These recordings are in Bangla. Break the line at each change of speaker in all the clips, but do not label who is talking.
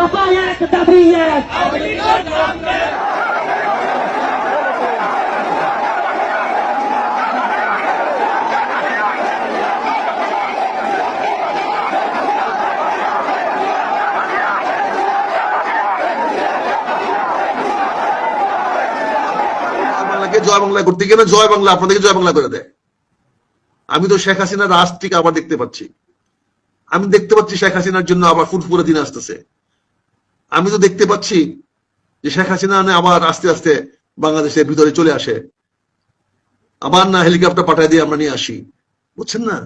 দফায় এক
জয় বাংলা করতে গিয়ে জয় বাংলা, আপনাদেরকে জয় বাংলা করে দেয়। আমি তো শেখ হাসিনার রাজটিকে আবার দেখতে পাচ্ছি। আমি দেখতে পাচ্ছি শেখ হাসিনার জন্য আবার ফুটফুরে দিন আসতেছে। আমি তো দেখতে পাচ্ছি যে শেখ হাসিনা আবার আস্তে আস্তে বাংলাদেশের ভিতরে চলে আসে। আবার না হেলিকপ্টার পাঠায় দিয়ে আমরা নিয়ে আসি। বুঝছেন না?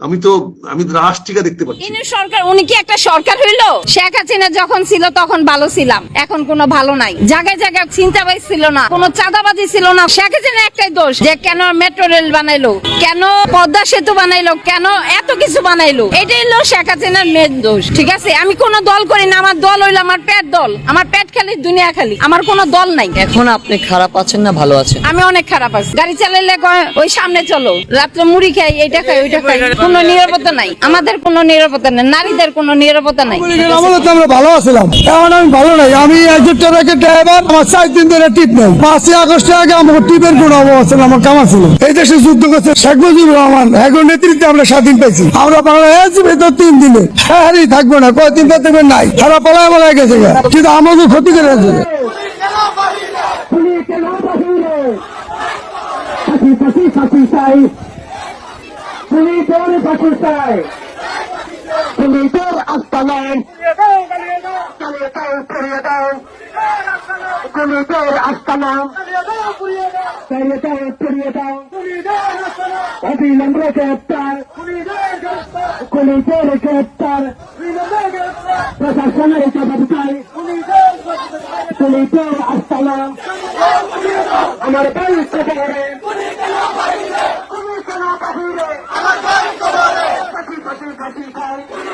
আমি তো আমি রাষ্ট্রিকা দেখতে পাচ্ছি।
ইনি সরকার উনি কি একটা সরকার হইল? শেখ হাসিনা যখন ছিল তখন ভালো ছিলাম। এখন কোনো ভালো নাই। জায়গায় জায়গায় চিন্তাবাজ ছিল না। কোনো চাঁদাবাজি ছিল না। শেখ হাসিনা একটাই দোষ যে কেন মেট্রো রেল বানাইলো? কেন পদ্মা সেতু বানাইলো? কেন এত কিছু বানাইলো? এটাই হলো শেখ হাসিনার মেন দোষ ঠিক আছে? আমি কোনো দল করি না। আমার দল হইল আমার পেট দল। আমার পেট খালি দুনিয়া খালি। আমার কোনো দল নাই।
এখন আপনি খারাপ আছেন না ভালো আছেন?
আমি অনেক খারাপ আছি। গাড়ি চালাইলে কয়, ওই সামনে চলো। রাত্রে মুড়ি খাই এইটা খাই ওইটা খাই। কোনো নিরাপত্তা নাই আমাদের কোনো নিরাপত্তা নাই নারীদের কোনো নিরাপত্তা নাই।
আমলে তো আমরা ভালো আছিলাম। এখন আমি ভালো নাই। আমি একজন ট্রাকের ড্রাইভার আমার চার দিন ধরে টিপ নেই। পাঁচই আগস্টের আগে আমার টিপের কোনো অভাব ছিল আমার কামা ছিল। এই দেশে যুদ্ধ করছে শেখ মুজিবুর রহমান। এখন নেতৃত্বে আমরা স্বাধীন পাইছি। আমরা বাংলাদেশ ভেতর তিন দিনে হ্যাঁ থাকব না কয়দিন পর থেকে নাই। সারা পলায় পলায় গেছে। কিন্তু আমাদের ক্ষতি করে আছে।
চাই পুলিশের ফাঁসি চাই পুলিশের আস্তানায় চালিয়ে দাও পুড়িয়ে দাও পুলিশের আস্তানা চালিয়ে দাও পুড়িয়ে দাও অবিলম্বে গ্রেপ্তার পুলিশের গ্রেপ্তার প্রশাসনের জবাব চাই পুলিশের আস্তানা আমার বাড়ি কবরে পুলিশের বাহিরে ফাঁসি কবরে কাটি কাটি কাটি খাই